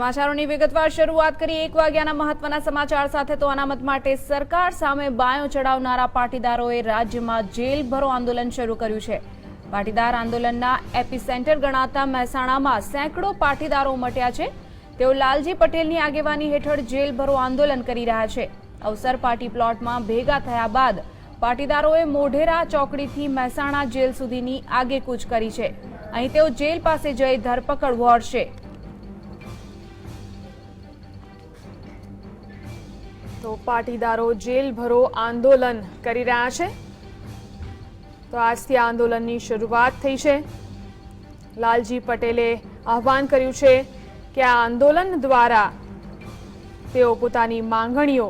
સમાચારોની વિગતવાર શરૂઆત કરી એક વાગ્યાના મહત્વના સમાચાર સાથે. તો અનામત માટે સરકાર સામે બાયો ચડાવનારા પાટીદારોએ રાજ્યમાં જેલ ભરો આંદોલન શરૂ કર્યું છે. પાટીદાર આંદોલનના એપિસેન્ટર ગણાતા મહેસાણામાં સેંકડો પાટીદારો ઉમટ્યા છે. તેઓ લાલજી પટેલની આગેવાની હેઠળ જેલ ભરો આંદોલન કરી રહ્યા છે. અવસર પાર્ટી પ્લોટમાં ભેગા થયા બાદ પાટીદારોએ મોઢેરા ચોકડીથી મહેસાણા જેલ સુધીની આગેકૂચ કરી છે. અહીં તેઓ જેલ પાસે જઈ ધરપકડ વહોરશે તો પાટીદારો જેલ ભરો આંદોલન કરી રહ્યા છે. તો આજથી આંદોલનની શરૂઆત થઈ છે. લાલજી પટેલે આહવાન કર્યું છે કે આ આંદોલન દ્વારા તેઓ પોતાની માંગણીઓ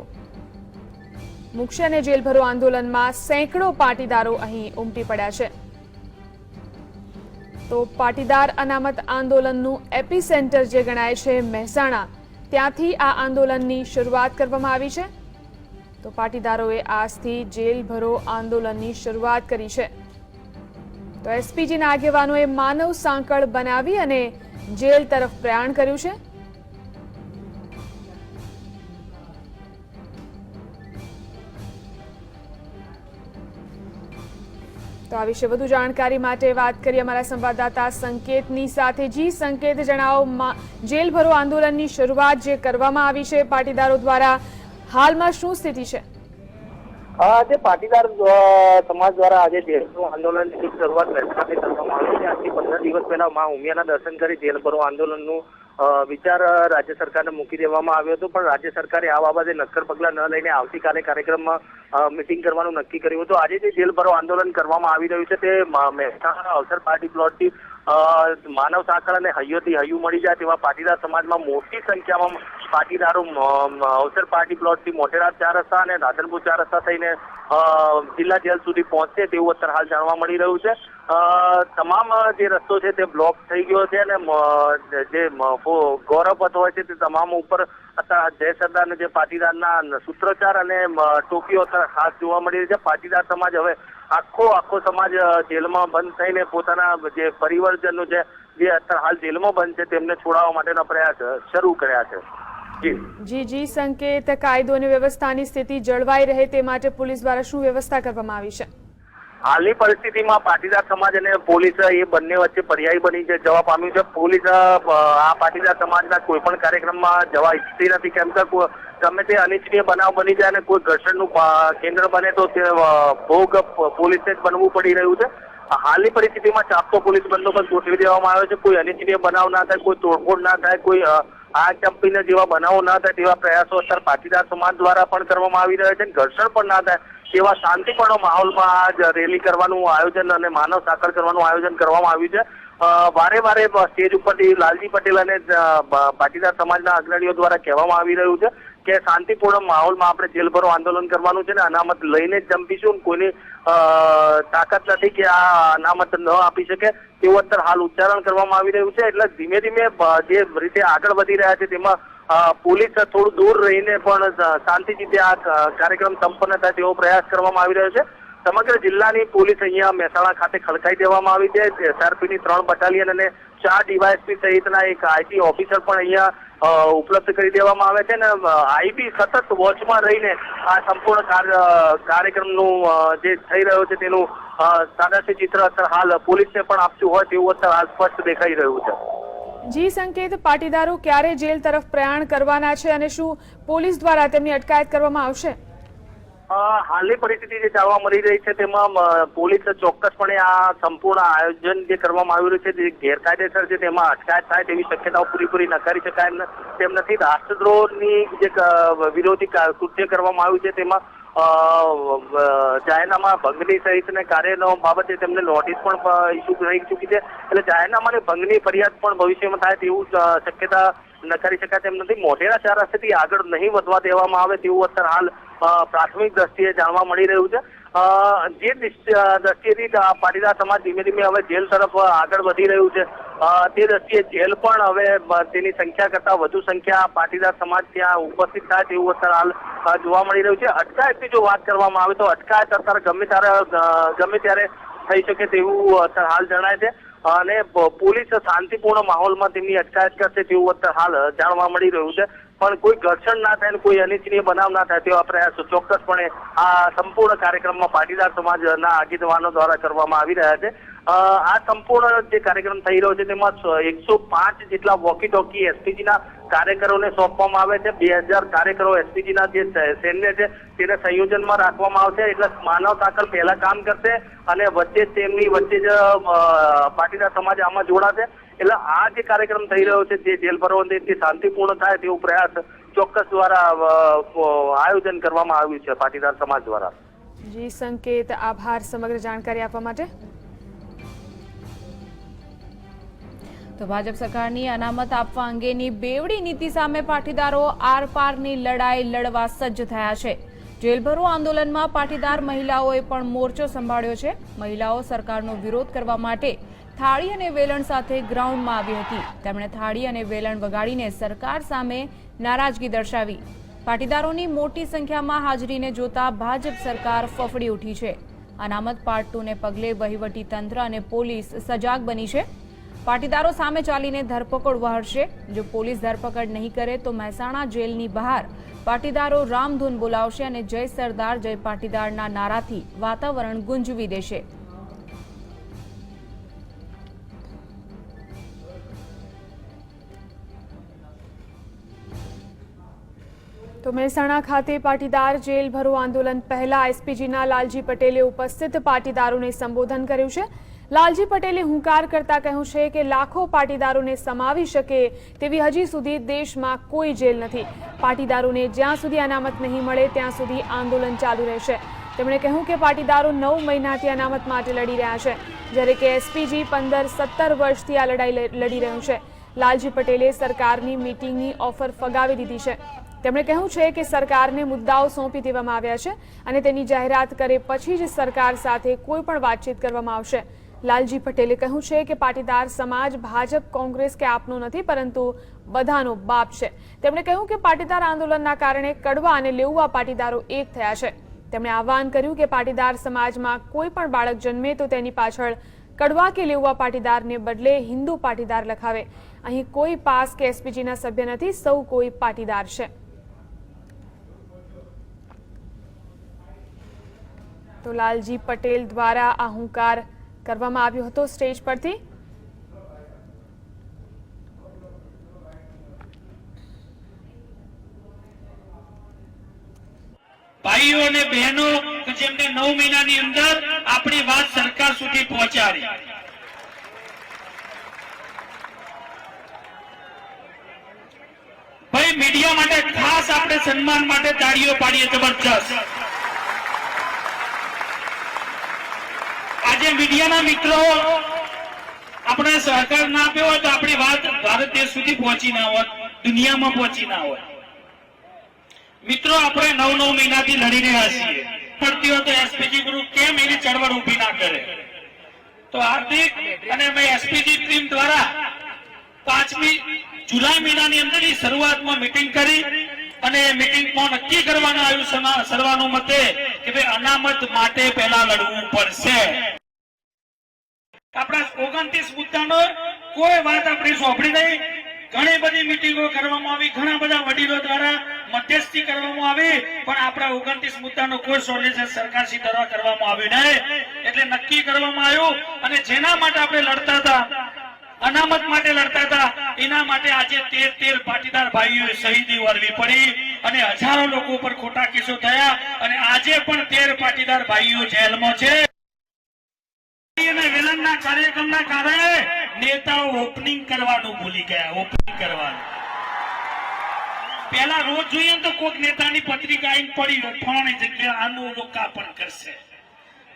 મૂકશે અને જેલભરો આંદોલનમાં સેંકડો પાટીદારો અહીં ઉમટી પડ્યા છે. તો પાટીદાર અનામત આંદોલનનું એપી સેન્ટર જે ગણાય છે, મહેસાણા ત્યાંથી આ આંદોલનની શરૂઆત કરવામાં આવી છે. તો પાટીદારોએ આજથી જેલ ભરો આંદોલનની શરૂઆત કરી છે. તો એસપીજીના આગેવાનોએ માનવ સાંકળ બનાવી અને જેલ તરફ પ્રયાણ કર્યું છે. તો આ વિશે વધુ જાણકારી માટે વાત કરીએ અમારા સંવાદદાતા સંકેતની સાથે. જી સંકેત જણાવો જેલ ભરો આંદોલનની શરૂઆત જે કરવામાં આવી છે પાટીદારો દ્વારા હાલમાં શું સ્થિતિ છે? આજે પાટીદાર સમાજ દ્વારા આજે જેલભરો આંદોલનની શરૂઆત કરવામાં આવી છે. આજથી પંદર દિવસ પહેલા મા ઉમિયાના દર્શન કરી જેલભરો આંદોલનનું અ, વિચાર રાજ્ય સરકારને મૂકી દેવામાં આવ્યો હતો, પણ રાજ્ય સરકારે આ બાબતે નક્કર પગલાં ન લઈને આવતીકાલે કાર્યક્રમમાં મિટિંગ કરવાનું નક્કી કર્યું હતું. આજે જે જેલભરો આંદોલન કરવામાં આવી રહ્યું છે, તે મહેસાણા અવસર પાર્ટી પ્લોટથી માનવ સાંકળ અને હૈયોથી હૈયું મળી જાય તેવા પાટીદાર સમાજમાં મોટી સંખ્યામાં પાટીદારો અવસર પાર્ટી પ્લોટથી મોટેરા ચાર રસ્તા અને રાધનપુર ચાર રસ્તા થઈને જિલ્લા જેલ સુધી પહોંચશે તેવું અત્યારે હાલ જાણવા મળી રહ્યું છે. તમામ જે રસ્તો છે તે બ્લોક થઈ ગયો છે અને જે ગૌરવ હતો હોય છે તે તમામ ઉપર જય સરદાર જે પાટીદારના સૂત્રોચ્ચાર અને ટોપીઓ ખાસ જોવા મળી રહી છે. પાટીદાર સમાજ હવે આખો આખો સમાજ જેલમાં બંધ થઈને પોતાના જે પરિવર્તનનું છે, જે અત્યારે હાલ જેલમાં બંધ છે, તેમને છોડાવવા માટેના પ્રયાસ શરૂ કર્યા છે. જી જી, સંકેત, કાયદો અને વ્યવસ્થાની સ્થિતિ જળવાઈ રહે તે માટે પોલીસ દ્વારા શું વ્યવસ્થા કરવામાં આવી છે? હાલની પરિસ્થિતિમાં પાટીદાર સમાજ અને પોલીસ એ બંને વચ્ચે પર્યાય બની છે જવા પામ્યું છે. પોલીસ આ પાટીદાર સમાજના કોઈ પણ કાર્યક્રમમાં જવા ઈચ્છતી નથી. કેમ કે ગમે તે અનિચ્છનીય બનાવ બની જાય અને કોઈ ઘર્ષણનું કેન્દ્ર બને તો તે ભોગ પોલીસને જ બનવું પડી રહ્યું છે. હાલની પરિસ્થિતિમાં ચાપતો પોલીસ બંદોબસ્ત ગોઠવી દેવામાં આવ્યો છે. કોઈ અનિચ્છનીય બનાવ ના થાય, કોઈ તોડફોડ ના થાય, કોઈ આગ ચંપીને જેવા બનાવો ના થાય તેવા પ્રયાસો અત્યારે પાટીદાર સમાજ દ્વારા પણ કરવામાં આવી રહ્યા છે ઘર્ષણ પણ ના થાય તેવા શાંતિપૂર્ણ માહોલમાં આજ રેલી કરવાનું આયોજન અને માનવ સાંકળ કરવાનું આયોજન કરવામાં આવ્યું છે. વારે વારે સ્ટેજ ઉપરથી લાલજી પટેલ અને પાટીદાર સમાજના અગ્રણીઓ દ્વારા કહેવામાં આવી રહ્યું છે. કે શાંતિપૂર્ણ માહોલમાં આપણે જેલભરો આંદોલન કરવાનું છે ને અનામત લઈને જ જંપીશું કોઈની તાકાત નથી કે આ અનામત ન આપી શકે, તેવું અત્યારે હાલ ઉચ્ચારણ કરવામાં આવી રહ્યું છે. એટલે ધીમે ધીમે જે રીતે આગળ વધી રહ્યા છે તેમાં પોલીસ થોડું દૂર રહીને પણ શાંતિથી આ કાર્યક્રમ સંપન્ન થાય તેવો પ્રયાસ કરવામાં આવી રહ્યો છે. સમગ્ર જિલ્લાની પોલીસ અહીંયા મહેસાણા ખાતે ખડકાઈ દેવામાં આવી છે. એસઆરપીની ત્રણ બટાલિયન અને ચાર ડીવાયએસપી સહિતના એક આઈટી ઓફિસર પણ અહીંયા ઉપલબ્ધ કરી દેવામાં આવે છે અને આઈબી સતત વોચમાં રહીને આ સંપૂર્ણ કાર્ય- કાર્યક્રમનું જે થઈ રહ્યો છે તેનું સાદાસી ચિત્ર અત્યારે હાલ પોલીસને પણ આપતું હોય તેવું અત્યારે હાલ સ્પષ્ટ દેખાઈ રહ્યું છે. જી, સંકેત, પાટીદારો ક્યારે જેલ તરફ પ્રયાણ કરવાના છે અને શું પોલીસ દ્વારા તેમની અટકાયત કરવામાં આવશે? હાલની પરિસ્થિતિ જે જાણવા મળી રહી છે તેમાં પોલીસ ચોક્કસપણે આ સંપૂર્ણ આયોજન જે કરવામાં આવી રહ્યું છે, જે ગેરકાયદેસર છે તેમાં અટકાયત થાય તેવી શક્યતાઓ પૂરીપૂરી નકારી શકાય તેમ નથી. રાષ્ટ્રદ્રોહની જે વિરોધી કૃત્ય કરવામાં આવ્યું છે તેમાં જાહેરનામા ભંગની સહિતને કાર્યનો બાબતે તેમને નોટિસ પણ ઇસ્યુ થઈ ચૂકી છે. એટલે જાહેરનામાની ભંગની ફરિયાદ પણ ભવિષ્યમાં થાય તેવું શક્યતા નકારી શકાય તેમ નથી. મોઢેરા ચાર રસ્તેથી આગળ નહીં વધવા દેવામાં આવે તેવું અત્યારે હાલ પ્રાથમિક દ્રષ્ટિએ જાણવા મળી રહ્યું છે. જે દ્રષ્ટિએથી પાટીદાર સમાજ ધીમે ધીમે હવે જેલ તરફ આગળ વધી રહ્યું છે. તે દ્રષ્ટિએ જેલ પણ હવે તેની સંખ્યા કરતા વધુ સંખ્યા પાટીદાર સમાજ ત્યાં ઉપસ્થિત થાય તેવું અત્યારે હાલ જોવા મળી રહ્યું છે. અટકાયતની જો વાત કરવામાં આવે તો અટકાયત અત્યારે ગમે ત્યારે ગમે ત્યારે થઈ શકે તેવું અત્યારે હાલ જણાય છે. અને પોલીસ શાંતિપૂર્ણ માહોલમાં તેમની અટકાયત કરશે તેવું અત્યારે હાલ જાણવા મળી રહ્યું છે. પણ કોઈ ઘર્ષણ ના થાય ને કોઈ અનિચ્છનીય બનાવ ના થાય તેવા પ્રયાસો ચોક્કસપણે આ સંપૂર્ણ કાર્યક્રમમાં પાટીદાર સમાજના આગેવાનો દ્વારા કરવામાં આવી રહ્યા છે. આ સંપૂર્ણ જે કાર્યક્રમ થઈ રહ્યો છે તેમાં એકસો પાંચ જેટલા વોકી ટોકી એસપીજીના કાર્યકરોને સોંપવામાં આવે છે. બે હજાર કાર્યકરો એસપીજીના જે સૈન્ય છે, તેને સંયોજનમાં રાખવામાં આવશે. એટલે માનવ સાંકળ પહેલા કામ કરશે અને વચ્ચે તેમની વચ્ચે જ પાટીદાર સમાજ આમાં જોડાશે. એટલે આ જે કાર્યક્રમ થઈ રહ્યો છે, જે જેલ ભરવાથી શાંતિપૂર્ણ થાય તેવો પ્રયાસ ચોક્કસ દ્વારા આયોજન કરવામાં આવ્યું છે પાટીદાર સમાજ દ્વારા. જી, સંકેત, આભાર, સમગ્ર જાણકારી આપવા માટે. તો ભાજપ સરકારની અનામત આપવા અંગેની બેવડી નીતિ સામે પાટીદારો આરપારની લડાઈ લડવા સજ્જ થયા છે. જેલભરો આંદોલનમાં પાટીદાર મહિલાઓએ પણ મોરચો સંભાળ્યો છે. મહિલાઓ સરકારનો વિરોધ કરવા માટે થાળી અને વેલણ સાથે ગ્રાઉન્ડમાં આવી હતી. તેમણે થાળી અને વેલણ વગાડીને સરકાર સામે નારાજગી દર્શાવી. પાટીદારોની મોટી સંખ્યામાં હાજરીને જોતા ભાજપ સરકાર ફફડી ઉઠી છે. અનામત પાર્ટ ટુને પગલે વહીવટી તંત્ર અને પોલીસ સજાગ બની છે. પાટીદારો સામે ચાલીને ધરપકડ વહરશે જો પોલીસ ધરપકડ નહીં કરે તો મહેસાણા જેલની બહાર પાટીદારો રામધૂન બોલાવશે અને જય સરદાર, જય પાટીદારના નારાથી વાતાવરણ ગુંજવી દેશે. તો મહેસાણા ખાતે પાટીદાર જેલ ભરો આંદોલન પહેલા એસપીજીના લાલજી પટેલે ઉપસ્થિત પાટીદારોને સંબોધન કર્યું છે. લાલજી પટેલે હુંકાર કરતા કહ્યું છે કે લાખો પાટીદારોને સમાવી શકે તેવી હજી સુધી દેશમાં કોઈ જેલ નથી. પાટીદારોને જ્યાં સુધી અનામત નહીં મળે, ત્યાં સુધી આંદોલન ચાલુ રહેશે. તેમણે કહ્યું કે પાટીદારો નવ મહિનાથી અનામત માટે લડી રહ્યા છે, જ્યારે કે એસપીજી પંદર સત્તર વર્ષથી આ લડાઈ લડી રહ્યું છે. લાલજી પટેલે સરકારની મીટિંગની ઓફર ફગાવી દીધી છે. તેમણે કહ્યું છે કે સરકારને મુદ્દાઓ સોંપી દેવામાં આવ્યા છે અને તેની જાહેરાત કરે પછી જ સરકાર સાથે કોઈ પણ વાતચીત કરવામાં આવશે. લાલજી પટેલે કહ્યું છે કે પાટીદાર સમાજ ભાજપ, કોંગ્રેસ કે આપનો નથી, પરંતુ બધાનો બાપ છે. તેમણે કહ્યું કે પાટીદાર આંદોલનના કારણે કડવા અને લેઉવા પાટીદારો એક થયા છે. તેમણે આહવાન કર્યું કે પાટીદાર સમાજમાં કોઈ પણ બાળક જન્મે તો તેની પાછળ કડવા કે લેઉવા પાટીદારને બદલે હિન્દુ પાટીદાર લખાવે. અહીં કોઈ પાસ કે એસપીજીના સભ્ય નથી, સૌ કોઈ પાટીદાર છે. તો લાલજી પટેલ દ્વારા આ હુંકાર કરવામાં આવ્યો હતો સ્ટેજ પરથી. ભાઈઓ અને બહેનો, કે જેમને નવ મહિનાની અંદર આપણી વાત સરકાર સુધી પહોંચાડી. ભાઈ, મીડિયા માટે ખાસ આપણે સન્માન માટે તાળીઓ પાડીએ, જબરજસ્ત. આજે મીડિયાના મિત્રો, આપણે સહકાર ના આપ્યો હોય તો આપણી વાત ભારત દેશ સુધી પહોંચી ના હોત દુનિયામાં પહોંચી ના હોય. મિત્રો, આપણે નવ નવ મહિનાથી લડી રહ્યા છીએ પડતી હોય તો એસપીજી ગ્રુપ કેમ એની ચળવળ ઊભી ના કરે? તો હાર્દિક અને અમે એસપીજી ટીમ દ્વારા પાંચમી જુલાઈ મહિનાની અંદરની શરૂઆતમાં મીટિંગ કરી અને મિટિંગમાં નક્કી કરવાનું આવ્યું સર્વાનુમતે કે ભાઈ અનામત માટે પહેલા લડવું પડશે. આપણા ઓગણત્રીસ મુદ્દાનો કોઈ વાત આપણે સોંપડી નહીં. ઘણી બધી મિટિંગો કરવામાં આવી, ઘણા બધા વડીલો દ્વારા મધ્યસ્થી કરવામાં આવી, પણ આપણા ઓગણત્રીસ મુદ્દાનો કોઈ સોલ્યુશન સરકારશ્રી દ્વારા કરવામાં આવ્યું નહીં. એટલે નક્કી કરવામાં આવ્યું અને જેના માટે આપણે લડતા હતા, અનામત માટે લડતા હતા, એના માટે આજે તેર તેર પાટીદાર ભાઈઓએ શહીદી વરવી પડી અને હજારો લોકો ઉપર ખોટા કેસો થયા અને આજે પણ તેર પાટીદાર ભાઈઓ જેલમાં છે. કાર્યક્રમના કારણે નેતાઓ ઓપનિંગ કરવાનું ભૂલી ગયા ઓપનિંગ કરવાનું. પેલા રોજ જોઈએ તો કોઈક નેતાની પત્રિકા આવીને પડી ફલાણી જગ્યા આનું લોકાર્પણ કરશે.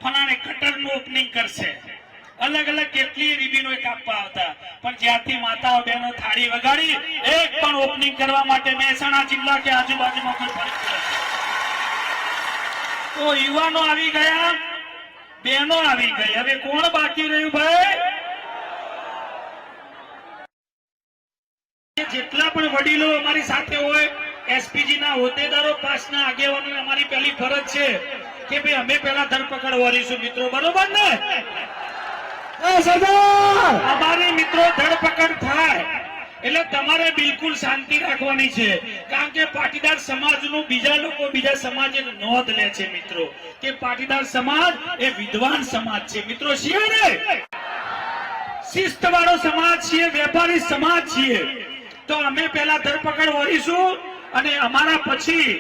ફલાણે કટરનું ઓપનિંગ કરશે. અલગ અલગ કેટલી એક કાપવા આવતા. પણ જ્યારથી માતાઓ બહેનો થાળી વગાડી, એક પણ ઓપનિંગ કરવા માટે મહેસાણા જિલ્લા કે આજુબાજુમાં કોઈ ફરક તો યુવાનો આવી ગયા બહેનો આવી ગઈ. હવે કોણ બાકી રહ્યું ભાઈ? જેટલા પણ વડીલો અમારી સાથે હોય એસપીજી ના હોદ્દેદારો પાસના આગેવાનો અમારી પહેલી ફરજ છે કે ભાઈ અમે પહેલા ધરપકડ વરીશું મિત્રો બરોબર ને? અમારી મિત્રો ધરપકડ થાય. એટલે તમારે બિલકુલ શાંતિ રાખવાની છે. કારણ કે પાટીદાર સમાજનું બીજા લોકો બીજા સમાજ નોંધ લે છે મિત્રો, કે પાટીદાર સમાજ એ વિદ્વાન સમાજ છે. મિત્રો, છીએ શિસ્ત વાળો સમાજ છીએ, વેપારી સમાજ છીએ. તો અમે પહેલા ધરપકડ વળીશું અને અમારા પછી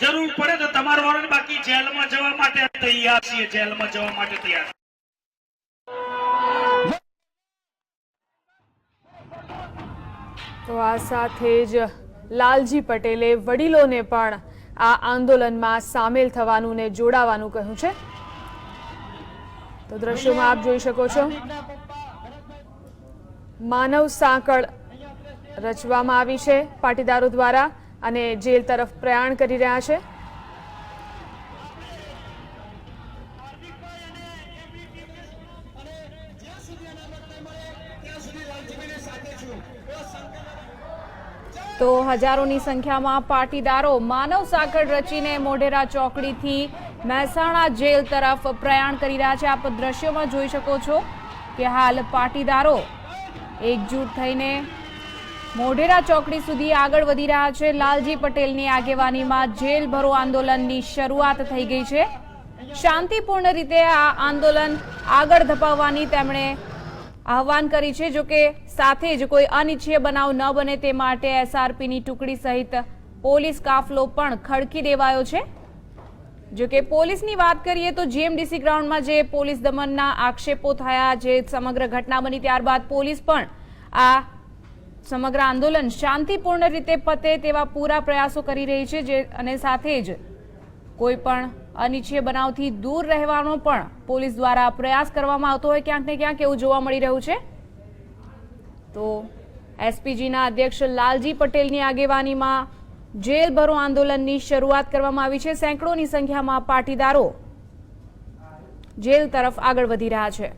જરૂર પડે તો તમારું વાળાને બાકી જેલમાં જવા માટે તૈયાર છીએ, જેલમાં જવા માટે તૈયાર તો આ સાથે જ લાલજી પટેલે વડીલોને પણ આ આંદોલનમાં સામેલ થવાનું ને જોડાવાનું કહ્યું છે. તો દ્રશ્યોમાં આપ જોઈ શકો છો. માનવ સાંકળ રચવામાં આવી છે પાટીદારો દ્વારા અને જેલ તરફ પ્રયાણ કરી રહ્યા છે. તો હજારોની સંખ્યામાં પાટીદારો માનવ સાંકળ રચીને મોઢેરા ચોકડીથી મહેસાણા જેલ તરફ પ્રયાણ કરી રહ્યા છે. આપ દ્રશ્યોમાં જોઈ શકો છો કે હાલ પાટીદારો એકજૂટ થઈને મોઢેરા ચોકડી સુધી આગળ વધી રહ્યા છે. લાલજી પટેલની આગેવાનીમાં જેલ ભરો આંદોલનની શરૂઆત થઈ ગઈ છે. શાંતિપૂર્ણ રીતે આ આંદોલન આગળ ધપાવવાની તેમણે આહવાન કરી છે જો કે સાથે જ કોઈ અનિચ્છીય બનાવ ન બને તે માટે એસઆરપીની ટુકડી સહિત પોલીસ કાફલો પણ ખડકી દેવાયો છે. જો કે પોલીસની વાત કરીએ તો જીએમડીસી ગ્રાઉન્ડમાં જે પોલીસ દમનના આક્ષેપો થયા, જે સમગ્ર ઘટના બની ત્યારબાદ પોલીસ પણ આ સમગ્ર આંદોલન શાંતિપૂર્ણ રીતે પતે તેવા પૂરા પ્રયાસો કરી રહી છે, જે અને સાથે જ કોઈ પણ અનિચ્છનીય બનાવથી દૂર રહેવાનો પણ પોલીસ દ્વારા પ્રયાસ કરવામાં આવતો હોય ક્યાંક ને ક્યાંક એવું જોવા મળી રહ્યું છે. તો એસપીજીના અધ્યક્ષ લાલજી પટેલની આગેવાનીમાં જેલ ભરો આંદોલનની શરૂઆત કરવામાં આવી છે. સેંકડોની સંખ્યામાં પાટીદારો જેલ તરફ આગળ વધી રહ્યા છે.